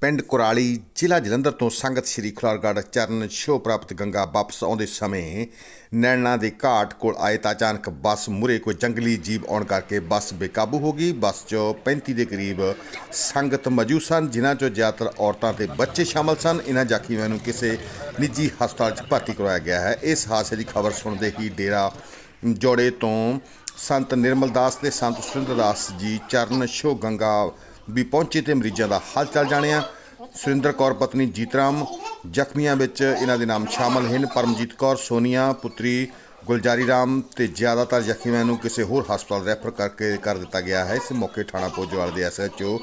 ਪਿੰਡ ਕੁਰਾਲੀ ਜ਼ਿਲ੍ਹਾ ਜਲੰਧਰ ਤੋਂ ਸੰਗਤ ਸ੍ਰੀ ਖੁਲਾਰਗੜ੍ਹ ਚਰਨ ਸ਼ੋ ਪ੍ਰਾਪਤ ਗੰਗਾ ਵਾਪਸ ਆਉਂਦੇ ਸਮੇਂ ਨੈਣਾ ਦੇ ਘਾਟ ਕੋਲ ਆਏ ਤਾਂ ਅਚਾਨਕ ਬੱਸ ਮੁਰੇ ਕੋਈ ਜੰਗਲੀ ਜੀਵ ਆਉਣ ਕਰਕੇ ਬੱਸ ਬੇਕਾਬੂ ਹੋ ਗਈ। ਬੱਸ 'ਚ 35 ਦੇ ਕਰੀਬ ਸੰਗਤ ਮੌਜੂਦ ਸਨ, ਜਿਨ੍ਹਾਂ 'ਚੋਂ ਜ਼ਿਆਦਾਤਰ ਔਰਤਾਂ ਤੇ ਬੱਚੇ ਸ਼ਾਮਲ ਸਨ। ਇਹਨਾਂ ਜ਼ਖਮੀਆਂ ਨੂੰ ਕਿਸੇ ਨਿੱਜੀ ਹਸਪਤਾਲ 'ਚ ਭਰਤੀ ਕਰਵਾਇਆ ਗਿਆ ਹੈ। ਇਸ ਹਾਦਸੇ ਦੀ ਖਬਰ ਸੁਣਦੇ ਹੀ ਡੇਰਾ ਜੋੜੇ ਤੋਂ ਸੰਤ ਨਿਰਮਲ ਦਾਸ ਤੇ ਸੰਤ ਸੁਰਿੰਦਰ ਦਾਸ ਜੀ ਚਰਨ ਸ਼ੋ ਗੰਗਾ ਵੀ ਪਹੁੰਚੇ ਤੇ ਮਰੀਜ਼ਾਂ ਦਾ ਹਾਲ ਚਾਲ ਜਾਣਿਆ। ਸੁਰਿੰਦਰ ਕੌਰ, ਪਤਨੀ ਜੀਤਰਾਮ ਜ਼ਖਮੀਆਂ ਵਿੱਚ ਇਹਨਾਂ ਦੇ ਨਾਮ ਸ਼ਾਮਲ ਹਨ। ਪਰਮਜੀਤ ਕੌਰ, ਸੋਨੀਆ, ਪੁੱਤਰੀ ਗੁਲਜਾਰੀ ਰਾਮ ਤੇ ਜ਼ਿਆਦਾਤਰ ਜ਼ਖਮੀਆਂ ਨੂੰ ਕਿਸੇ ਹੋਰ ਹਸਪਤਾਲ ਰੈਫਰ ਕਰਕੇ ਕਰ ਦਿੱਤਾ ਗਿਆ ਹੈ। ਇਸ ਮੌਕੇ ਥਾਣਾ ਪੋਜਵਾਲ ਦੇ ਐਸਐਚਓ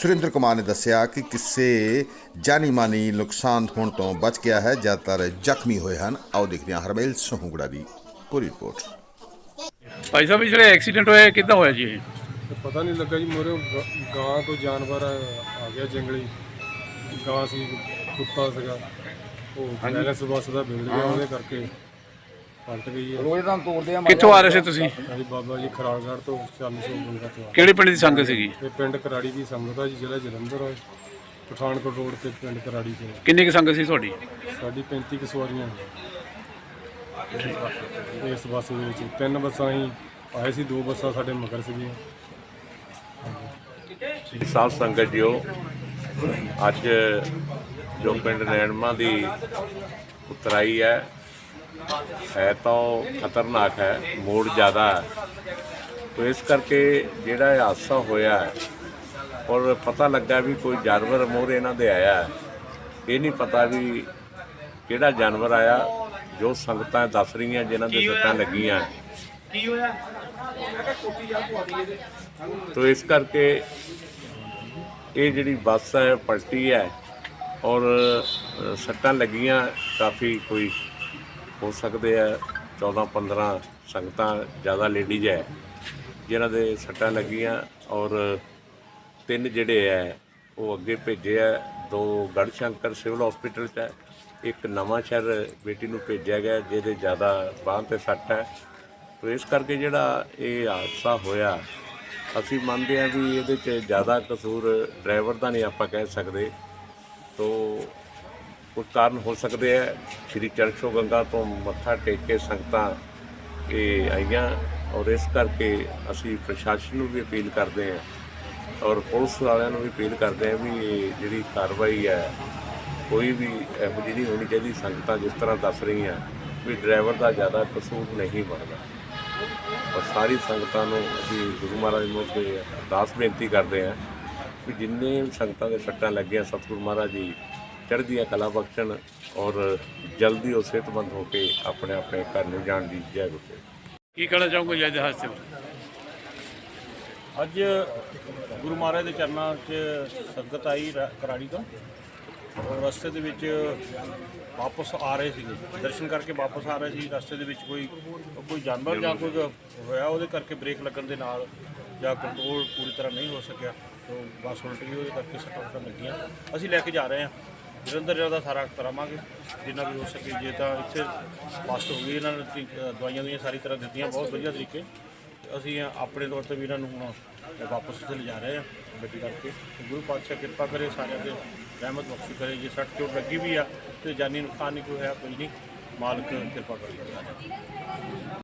ਸੁਰਿੰਦਰ ਕੁਮਾਰ ਨੇ ਦੱਸਿਆ ਕਿ ਕਿਸੇ ਜਾਨੀ ਮਾਨੀ ਨੁਕਸਾਨ ਹੋਣ ਤੋਂ ਬਚ ਗਿਆ ਹੈ। ਜ਼ਿਆਦਾਤਰ ਜ਼ਖਮੀ ਹੋਏ ਹਨ। ਆਓ ਦੇਖਦੇ ਹਾਂ ਹਰਮੇਲ ਸਹੂਗੜਾ ਦੀ ਪੂਰੀ ਰਿਪੋਰਟ। ਭਾਈ ਸਾਹਿਬ ਇਹ ਜਿਹੜਾ ਐਕਸੀਡੈਂਟ ਹੋਇਆ, ਕਿੱਦਾਂ ਹੋਇਆ ਜੀ ਇਹ? ਤੇ ਪਤਾ ਨਹੀਂ ਲੱਗਾ ਜੀ ਮੋਰੇ ਗਾਂ ਤੋਂ ਜਾਨਵਰ ਆ ਗਿਆ ਜੰਗਲੀ। ਗਾਂ ਸੀ ਕੁੱਤਾ ਸੀਗਾ। ਉਹ ਬੈਲੈਂਸ ਬੱਸ ਦਾ ਵਿਗੜ ਗਿਆ ਉਹਦੇ ਕਰਕੇ ਪਲਟ ਗਈ ਹੈ। ਰੋਜ਼ ਤਾਂ ਤੋੜਦੇ ਆ ਕਿੱਥੋਂ ਆ ਰਹੇ ਸੀ ਤੁਸੀਂ? ਅਸੀਂ ਬਾਬਾ ਜੀ ਖਰਾਲਗੜ੍ਹ ਤੋਂ ਚੱਲ ਸੋ ਬੰਗਾ ਤੋਂ ਆ ਕਿਹੜੇ ਪਿੰਡ ਦੀ ਸੰਗਤ ਸੀਗੀ? ਇਹ ਪਿੰਡ ਕਰਾੜੀ ਦੀ ਸੰਗਤ ਆ ਜੀ ਜ਼ਿਲ੍ਹਾ ਜਲੰਧਰ ਹੈ ਪਠਾਨਕੋਟ ਰੋਡ ਤੇ ਪਿੰਡ ਕਰਾੜੀ ਤੇ। ਕਿੰਨੀ ਕੁ ਸੰਗਤ ਸੀ ਤੁਹਾਡੀ? ਸਾਡੀ 35 ਕੁ ਸਵਾਰੀਆਂ। ਇਸ ਬੱਸ ਦੇ ਵਿੱਚ ਤਿੰਨ ਬੱਸਾਂ ਹੀ ਆਏ ਸੀ ਦੋ ਬੱਸਾਂ ਸਾਡੇ ਮਗਰ ਸੀਗੀਆਂ। ਸਾਧ ਸੰਗਤ ਜੀਓ ਅੱਜ ਜੋ ਪਿੰਡ ਨੈਣਮਾ ਦੀ ਉਤਰਾਈ ਹੈ ਹੈ ਤਾਂ ਖਤਰਨਾਕ ਹੈ ਮੋੜ ਜ਼ਿਆਦਾ ਹੈ। ਤੋ ਇਸ ਕਰਕੇ ਜਿਹੜਾ ਇਹ ਹਾਦਸਾ ਹੋਇਆ ਹੈ ਔਰ ਪਤਾ ਲੱਗਾ ਵੀ ਕੋਈ ਜਾਨਵਰ ਮੋਰੇ ਇਹਨਾਂ ਦੇ ਆਇਆ ਹੈ। ਇਹ ਨਹੀਂ ਪਤਾ ਵੀ ਕਿਹੜਾ ਜਾਨਵਰ ਆਇਆ ਜੋ ਸੰਗਤਾਂ ਦੱਸ ਰਹੀਆਂ ਜਿਨ੍ਹਾਂ ਦੇ ਸੱਟਾਂ ਲੱਗੀਆਂ। ਕੀ ਹੋਇਆ? ਤੋ ਇਸ ਕਰਕੇ ਇਹ ਜਿਹੜੀ ਬੱਸ ਹੈ, ਪਲਟੀ ਹੈ ਔਰ ਸੱਟਾਂ ਲੱਗੀਆਂ, ਕਾਫੀ ਕੋਈ ਹੋ ਸਕਦੇ ਆ 14 15 ਸੰਗਤਾਂ, ਜ਼ਿਆਦਾ ਲੇਡੀਜ਼ ਹੈ, ਜਿਨ੍ਹਾਂ ਦੇ ਸੱਟਾਂ ਲੱਗੀਆਂ ਔਰ ਤਿੰਨ ਜਿਹੜੇ ਹੈ, ਉਹ ਅੱਗੇ ਭੇਜੇ ਆ, ਦੋ ਗੜਸ਼ੰਕਰ ਸਿਵਲ ਹਸਪੀਟਲ 'ਚ ਹੈ, ਇੱਕ ਨਵਾਂ ਸ਼ਹਿਰ ਬੇਟੀ ਨੂੰ ਭੇਜਿਆ ਗਿਆ, ਜਿਹਦੇ ਜ਼ਿਆਦਾ ਬਾਂਹ ਤੇ ਸੱਟ ਹੈ ਇਸ ਕਰਕੇ ਜਿਹੜਾ ਇਹ ਹਾਦਸਾ ਹੋਇਆ ਅਸੀਂ ਮੰਨਦੇ ਹਾਂ ਵੀ ਇਹਦੇ 'ਚ ਜ਼ਿਆਦਾ ਕਸੂਰ ਡਰਾਈਵਰ ਦਾ ਨਹੀਂ ਆਪਾਂ ਕਹਿ ਸਕਦੇ। ਤੋ ਕੁਝ ਕਾਰਨ ਹੋ ਸਕਦੇ ਆ। ਸ਼੍ਰੀ ਚਰਚੋ ਗੰਗਾ ਤੋਂ ਮੱਥਾ ਟੇਕ ਕੇ ਸੰਗਤਾਂ ਇਹ ਆਈਆਂ ਔਰ ਇਸ ਕਰਕੇ ਅਸੀਂ ਪ੍ਰਸ਼ਾਸਨ ਨੂੰ ਵੀ ਅਪੀਲ ਕਰਦੇ ਹਾਂ ਔਰ ਪੁਲਿਸ ਵਾਲਿਆਂ ਨੂੰ ਵੀ ਅਪੀਲ ਕਰਦੇ ਹਾਂ ਵੀ ਇਹ ਜਿਹੜੀ ਕਾਰਵਾਈ ਹੈ, ਕੋਈ ਵੀ ਇਹੋ ਜਿਹੀ ਨਹੀਂ ਹੋਣੀ ਚਾਹੀਦੀ। ਸੰਗਤਾਂ ਜਿਸ ਤਰ੍ਹਾਂ ਦੱਸ ਰਹੀਆਂ ਵੀ ਡਰਾਈਵਰ ਦਾ ਜ਼ਿਆਦਾ ਕਸੂਰ ਨਹੀਂ ਬਣਦਾ। ਔਰ ਸਾਰੀ ਸੰਗਤਾਂ ਨੂੰ ਅਸੀਂ ਗੁਰੂ ਮਹਾਰਾਜ ਨੂੰ ਅੱਗੇ ਅਰਦਾਸ ਬੇਨਤੀ ਕਰਦੇ ਹਾਂ ਕਿ ਜਿੰਨੇ ਵੀ ਸੰਗਤਾਂ ਦੇ ਸੱਟਾਂ ਲੱਗੀਆਂ ਸਤਿਗੁਰੂ ਮਹਾਰਾਜ ਜੀ ਚੜ੍ਹਦੀਆਂ ਕਲਾ ਬਖਸ਼ਣ ਔਰ ਜਲਦੀ ਉਹ ਸਿਹਤਮੰਦ ਹੋ ਕੇ ਆਪਣੇ ਆਪਣੇ ਘਰ ਨੂੰ ਜਾਣ ਦੀ ਜੈ ਗੁਰੂ ਕੀ ਕਹਿਣਾ ਚਾਹੋਗੇ ਜੀ ਹਾਦਸੇ ਬਾਰੇ ਅੱਜ ਗੁਰੂ ਮਹਾਰਾਜ ਦੇ ਚਰਨਾਂ 'ਚ ਸੰਗਤ ਆਈ ਕਰਾੜੀ ਤੋਂ। ਰਸਤੇ ਦੇ ਵਿੱਚ ਵਾਪਸ ਆ ਰਹੇ ਸੀਗੇ। ਦਰਸ਼ਨ ਕਰਕੇ ਵਾਪਸ ਆ ਰਹੇ ਸੀ। ਰਸਤੇ ਦੇ ਵਿੱਚ ਕੋਈ ਕੋਈ ਜਾਨਵਰ ਜਾਂ ਕੋਈ ਹੋਇਆ ਉਹਦੇ ਕਰਕੇ ਬ੍ਰੇਕ ਲੱਗਣ ਦੇ ਨਾਲ ਜਾਂ ਕੰਟਰੋਲ ਪੂਰੀ ਤਰ੍ਹਾਂ ਨਹੀਂ ਹੋ ਸਕਿਆ। ਤੋਂ ਬੱਸ ਉਲਟ ਗਈ ਉਹਦੇ ਕਰਕੇ ਸੱਟਾਂ ਫੇਟਾਂ ਲੱਗੀਆਂ। ਅਸੀਂ ਲੈ ਕੇ ਜਾ ਰਹੇ ਹਾਂ। ਜਲੰਧਰ ਜ਼ਿਆਦਾ ਸਾਰਾ ਕਰਾਵਾਂਗੇ। ਜਿੰਨਾ ਵੀ ਹੋ ਸਕੇ, ਜੇ ਤਾਂ ਇੱਥੇ ਫਸਟ ਹੋ ਗਈ, ਇਹਨਾਂ ਨੇ ਤਰੀ- ਦਵਾਈਆਂ ਦੀਆਂ ਸਾਰੀ ਤਰ੍ਹਾਂ ਦਿੱਤੀਆਂ, ਬਹੁਤ ਵਧੀਆ ਤਰੀਕੇ। ਤੇ ਅਸੀਂ ਆਪਣੇ ਤੌਰ ਤੇ ਵੀ ਇਹਨਾਂ ਨੂੰ ਹੁਣ ਵਾਪਸ ਇੱਥੇ ਲਿਜਾ ਰਹੇ ਹਾਂ ਗੱਡੀ ਕਰਕੇ। ਗੁਰੂ ਪਾਤਸ਼ਾਹ ਕਿਰਪਾ ਕਰੇ, ਸਾਰਿਆਂ ਤੇ ਰਹਿਮਤ ਬਖਸ਼ੀ ਕਰੇ। ਜੇ ਸੱਟ ਚੋਟ ਲੱਗੀ ਵੀ ਆ, ਤੇ ਜਾਨੀ ਨੁਕਸਾਨ ਨਹੀਂ ਕੋਈ ਹੋਇਆ, ਕੋਈ ਨਹੀਂ। ਮਾਲਕ ਕਿਰਪਾ ਕਰੇ।